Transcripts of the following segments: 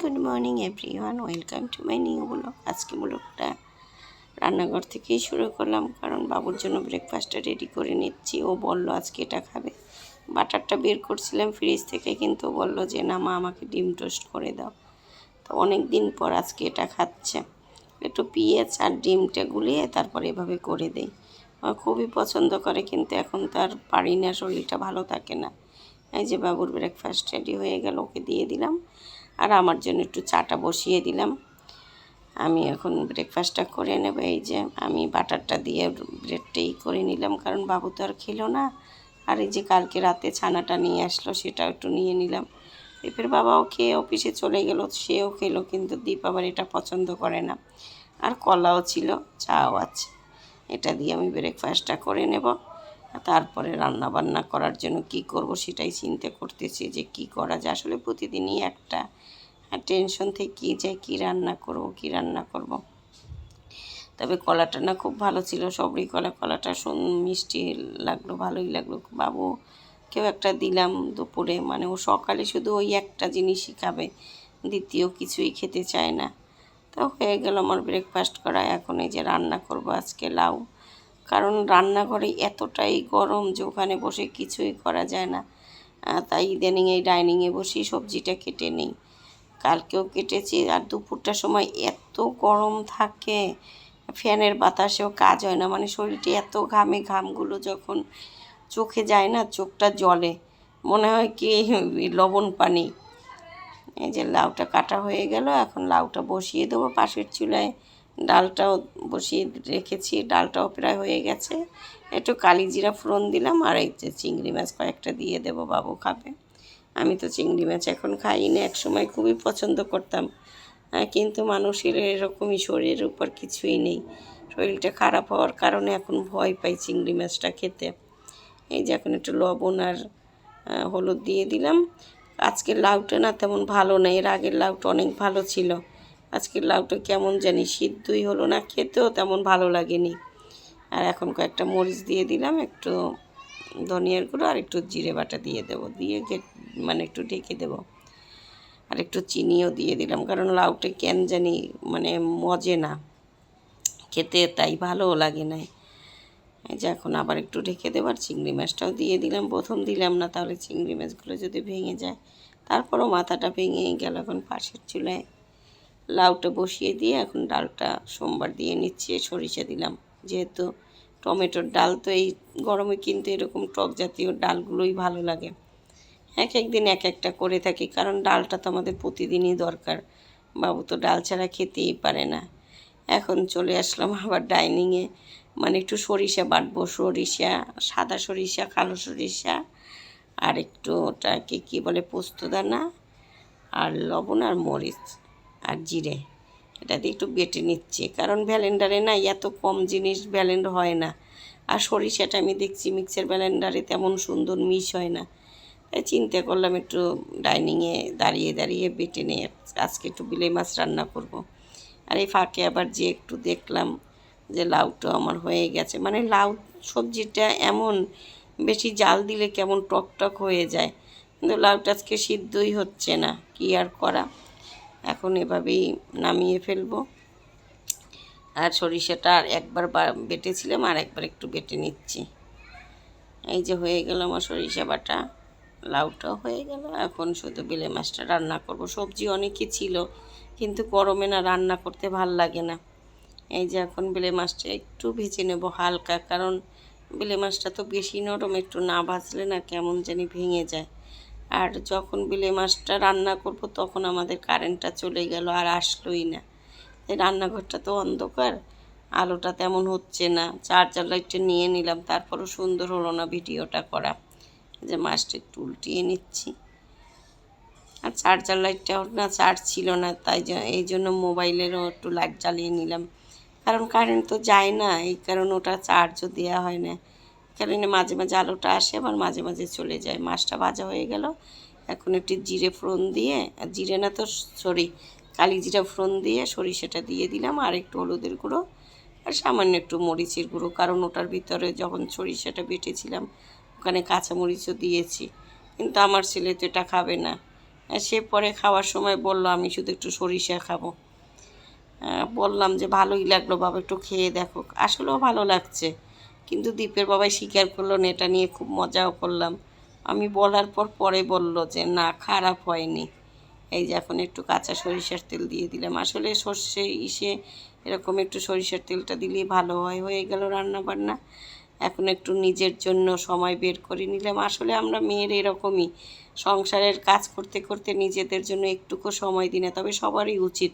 Good morning everyone welcome to my new blog আজকে ব্লগটা রান্নাঘর থেকেই শুরু করলাম, কারণ বাবুর জন্য ব্রেকফাস্টটা রেডি করে নিচ্ছি। ও বলল, আজকে এটা খাবে। বাটারটা বের করছিলাম ফ্রিজ থেকে, কিন্তু বলল যে, না মা, আমাকে ডিম টোস্ট করে দাও। তো অনেক দিন পর আজকে এটা খাচ্ছে। একটু পিঁয়াজ আর ডিমটা গুলিয়ে তারপরে এভাবে করে দেই। খুবই পছন্দ করে, কিন্তু এখন তার পারি না, শরীরটা ভালো থাকে না। এই যে বাবুর ব্রেকফাস্ট রেডি হয়ে গেল, ওকে দিয়ে দিলাম। আর আমার জন্য একটু চাটা বসিয়ে দিলাম। আমি এখন ব্রেকফাস্টটা করে নেব। এই যে আমি বাটারটা দিয়ে ব্রেডটাই করে নিলাম, কারণ বাবু তো আর খেলো না। আর এই যে কালকে রাতে ছানাটা নিয়ে আসলো, সেটাও একটু নিয়ে নিলাম। দীপের বাবাও খেয়ে অফিসে চলে গেল, সেও খেলো, কিন্তু দীপ আবার এটা পছন্দ করে না। আর কলাও ছিল, চাও আছে। এটা দিয়ে আমি ব্রেকফাস্টটা করে নেব। তারপরে রান্না বান্না করার জন্য কি করব সেটাই চিন্তা করতেছি যে কি করা যায়। আসলে প্রতিদিনই একটা টেনশন থেকে যায়, কি রান্না করব, কি রান্না করব। তবে কলাটা না খুব ভালো ছিল সবরি কলা, কলাটা মিষ্টি লাগল, ভালোই লাগল। বাবু কেউ একটা দিলাম দুপুরে মানে ও সকালে শুধু ওই একটা জিনিসই খাবে, দ্বিতীয় কিছুই খেতে চায় না। তো হয়ে গেল আমার ব্রেকফাস্ট করা। এখন এই যে রান্না করব আজকে লাউ। কারণ রান্নাঘরে এতটাই গরম যে ওখানে বসে কিছুই করা যায় না। তাই ইদানিং এই ডাইনিংয়ে বসেই সবজিটা কেটে নেই। কালকেও কেটেছি আর দুপুরটার সময় এত গরম থাকে, ফ্যানের বাতাসেও কাজ হয় না। মানে শরীরটি এত ঘামে, ঘামগুলো যখন চোখে যায় না, চোখটা জলে মনে হয় কি, লবণ পানি। এই যে লাউটা কাটা হয়ে গেল, এখন লাউটা বসিয়ে দেবো পাশের চুলায়। ডালটাও বসিয়ে রেখেছি, ডালটাও প্রায় হয়ে গেছে। একটু কালি জিরা ফোড়ন দিলাম আর এই যে চিংড়ি মাছ কয়েকটা দিয়ে দেবো, বাবু খাবে। আমি তো চিংড়ি মাছ এখন খাই না এক সময় খুবই পছন্দ করতাম। কিন্তু মানুষের এরকমই শরীরের উপর কিছুই নেই। শরীরটা খারাপ হওয়ার কারণে এখন ভয় পাই চিংড়ি মাছটা খেতে। এই যে এখন একটু লবণ আর হলুদ দিয়ে দিলাম। আজকের লাউটা না তেমন ভালো না, এর আগের লাউটা অনেক ভালো ছিল। আজকের লাউটা কেমন জানি সিদ্ধই হলো না, খেতেও তেমন ভালো লাগেনি। আর এখন কয়েকটা মরিচ দিয়ে দিলাম, একটু ধনিয়ার গুঁড়ো আর একটু জিরে বাটা দিয়ে দেবো, দিয়ে মানে একটু ঢেকে দেবো। আর একটু চিনিও দিয়ে দিলাম, কারণ লাউটা কেন জানি মানে মজে না, খেতে তাই ভালোও লাগে না। এই যে এখন আবার একটু ঢেকে দেবো আর চিংড়ি মাছটাও দিয়ে দিলাম, প্রথম দিলাম না, তাহলে চিংড়ি মাছগুলো যদি ভেঙে যায়, তারপরও মাথাটা ভেঙে গেল এখন পাশের চুলায়। লাউটা বসিয়ে দিয়ে এখন ডালটা সোমবার দিয়ে নিচ্ছি, সরিষা দিলাম। যেহেতু টমেটোর ডাল তো এই গরমে কিন্তু এরকম টক জাতীয় ডালগুলোই ভালো লাগে। এক এক দিন এক একটা করে থাকি, কারণ ডালটা তো আমাদের প্রতিদিনই দরকার। বাবু তো ডাল ছাড়া খেতেই পারে না। এখন চলে আসলাম আবার ডাইনিংয়ে। মানে একটু সরিষা বাটবো, সরিষা, সাদা সরিষা, কালো সরিষা আর একটু ওটাকে কী বলে পোস্তদানা আর লবণ আর মরিচ। আর জিরে। এটা দিয়ে একটু বেটে নিচ্ছি। কারণ ব্যালেন্ডারে না এত কম জিনিস ব্যালেন্ড হয় না। আর সরিষাটা আমি দেখছি মিক্সার ব্যালেন্ডারে তেমন সুন্দর মিশ হয় না। তাই চিন্তা করলাম একটু ডাইনিংয়ে দাঁড়িয়ে দাঁড়িয়ে বেটে নিয়ে আজকে একটু বিলে মাছ রান্না করব। আর এই ফাঁকে আবার যে একটু দেখলাম যে লাউটা আমার হয়ে গেছে। মানে লাউ সবজিটা এমন, বেশি জাল দিলে কেমন টক টক হয়ে যায়। কিন্তু লাউটা আজকে সিদ্ধই হচ্ছে না। কি আর করা? এখন এভাবেই নামিয়ে ফেলব। আর সরিষাটা আর একবার বেটেছিলাম আর একবার একটু বেটে নিচ্ছি। এই যে হয়ে গেল আমার সরিষা বাটা, লাউটাও হয়ে গেল। এখন শুধু বেলে মাছটা রান্না করব। সবজি অনেকই ছিল, কিন্তু গরমে না রান্না করতে ভালো লাগে না। এই যে এখন বেলে মাছটা একটু ভেজে নেব হালকা, কারণ বেলে মাছটা তো বেশি নরম, একটু না ভাজলে না কেমন জানি ভেঙে যায়। আর যখন বিলে মাছটা রান্না করব, তখন আমাদের কারেন্টটা চলে গেল আর আসলোই না। রান্নাঘরটা তো অন্ধকার, আলোটা তেমন হচ্ছে না। চার্জার লাইটটা নিয়ে নিলাম, তারপরও সুন্দর হলো না ভিডিওটা করা। যে মাছটা একটু উল্টিয়ে নিচ্ছি। আর চার্জার লাইটটাও না চার্জ ছিল না, তাই এই জন্য মোবাইলেরও একটু লাইট জ্বালিয়ে নিলাম। কারণ কারেন্ট তো যায় না, এই কারণে ওটা চার্জও দেওয়া হয় না। কারণে মাঝে মাঝে আলোটা আসে, আবার মাঝে মাঝে চলে যায়। মাছটা ভাজা হয়ে গেল। এখন একটু জিরে ফোড়ন দিয়ে, আর জিরে না তো সরি, কালি জিরা ফোড়ন দিয়ে সরিষাটা দিয়ে দিলাম, আর একটু হলুদের গুঁড়ো, আর সামান্য একটু মরিচের গুঁড়ো, কারণ ওটার ভিতরে যখন সরিষাটা বেটেছিলাম, ওখানে কাঁচামরিচও দিয়েছি। কিন্তু আমার ছেলে তো এটা খাবে না। সে পরে খাওয়ার সময় বলল, আমি শুধু একটু সরিষা খাব। বললাম যে, ভালোই লাগল বাবা, একটু খেয়ে দেখো। আসলেও ভালো লাগছে। কিন্তু দীপের বাবাই স্বীকার করল না, এটা নিয়ে খুব মজাও করলাম। আমি বলার পর পরে বলল যে, না, খারাপ হয়নি। এই যে এখন একটু কাঁচা সরিষার তেল দিয়ে দিলাম। আসলে সর্ষে ইসে এরকম একটু সরিষার তেলটা দিলেই ভালো হয়, হয়ে গেল রান্না বান্না এখন একটু নিজের জন্য সময় বের করে নিলাম। আসলে আমরা মেয়ের এরকমই। সংসারের কাজ করতে করতে নিজেদের জন্য একটুকু সময় দিই না, তবে সবারই উচিত।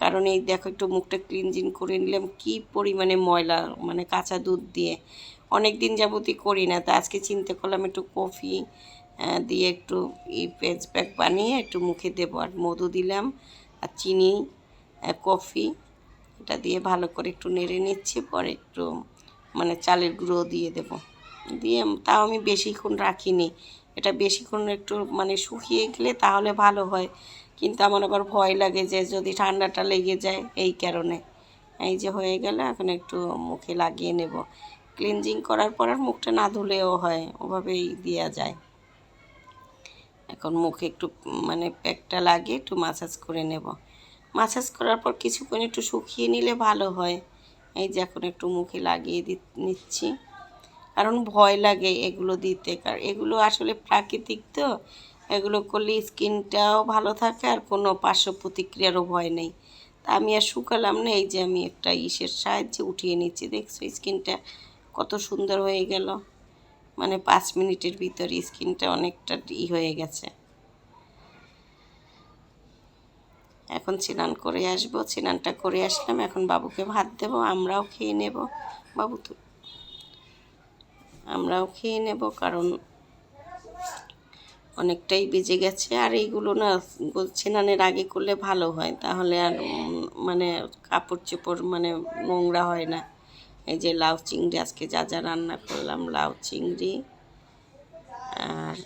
কারণ এই দেখো একটু মুখটা ক্লিনজিং করে নিলাম। কি পরিমাণে ময়লা মানে কাঁচা দুধ দিয়ে। অনেক দিন যাবতই করি না, তা আজকে চিন্তা করলাম একটু কফি দিয়ে একটু ফেস প্যাক বানিয়ে একটু মুখে দেবো। আর মধু দিলাম, আর চিনি কফি, এটা দিয়ে ভালো করে একটু নেড়ে নিচ্ছে, পরে একটু মানে চালের গুঁড়ো দিয়ে দেব। দিয়ে তাও আমি বেশিক্ষণ রাখিনি। এটা বেশিক্ষণ একটু মানে শুকিয়ে গেলে তাহলে ভালো হয়। কিন্তু আমার আবার ভয় লাগে যে যদি ঠান্ডাটা লেগে যায় এই কারণে। এই যে হয়ে গেলে এখন একটু মুখে লাগিয়ে নেব। ক্লিনজিং করার পর আর মুখটা না ধুলেও হয়, ওভাবেই দেওয়া যায়। এখন মুখে একটু মানে প্যাকটা লাগিয়ে একটু মাসাজ করে নেব। মাসাজ করার পর কিছুক্ষণ একটু শুকিয়ে নিলে ভালো হয়। এই যে এখন একটু মুখে লাগিয়ে দি, নিচ্ছি। কারণ ভয় লাগে এগুলো দিতে। কারণ এগুলো আসলে প্রাকৃতিক তো এগুলো করলে স্কিনটাও ভালো থাকে আর কোনো পার্শ্ব প্রতিক্রিয়ারও ভয় নেই। তা আমি আর শুকালাম না, এই যে আমি একটা ইসের সাহায্যে উঠিয়ে নিচ্ছি। দেখছ স্কিনটা কত সুন্দর হয়ে গেল। মানে পাঁচ মিনিটের ভিতরে স্কিনটা অনেকটা ই হয়ে গেছে। এখন স্নান করে আসব। স্নানটা করে আসলাম। এখন বাবুকে ভাত দেব, আমরাও খেয়ে নেব। বাবু তো আমরাও খেয়ে নেব, কারণ অনেকটাই বেজে গেছে। আর এইগুলো না ছেনানের আগে করলে ভালো হয়। তাহলে আর মানে কাপড় চোপড় মানে নোংরা হয় না। এই যে লাউ চিংড়ি, আজকে যা যা রান্না করলাম, লাউ চিংড়ি আর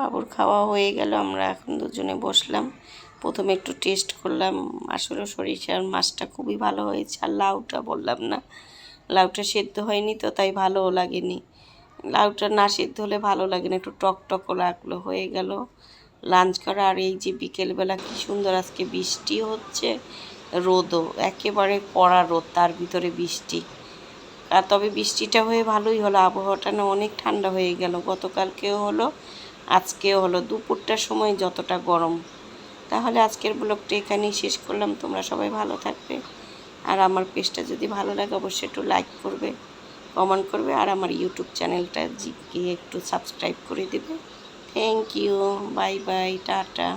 বাবুর খাওয়া হয়ে গেল, আমরা এখন দুজনে বসলাম। প্রথমে একটু টেস্ট করলাম, আসলে সরিষার মাছটা খুবই ভালো হয়েছে, আর লাউটা বললাম না। লাউটা সেদ্ধ হয়নি তো, তাই ভালোও লাগেনি। লাউটা না সেদ্ধ হলে ভালো লাগে না, একটু টক টকও লাগল, হয়ে গেল। লাঞ্চ করা, আর এই যে বিকেলবেলা কি সুন্দর আজকে বৃষ্টি হচ্ছে, রোদও, একেবারে কড়া রোদ, তার ভিতরে বৃষ্টি। আর তবে বৃষ্টিটা হয়ে ভালোই হলো, আবহাওয়াটা না অনেক ঠান্ডা হয়ে গেল, গতকালকেও হলো আজকেও হলো দুপুরটার সময় যতটা গরম। তাহলে আজকের ব্লগটা এখানেই শেষ করলাম। তোমরা সবাই ভালো থাকবে। আর আমার পেজটা যদি ভালো লাগে, অবশ্যই একটু লাইক করবে কমেন্ট করবে, আর আমার ইউটিউব চ্যানেলটা গিয়ে একটু সাবস্ক্রাইব করে দেবে। Thank you bye bye tata.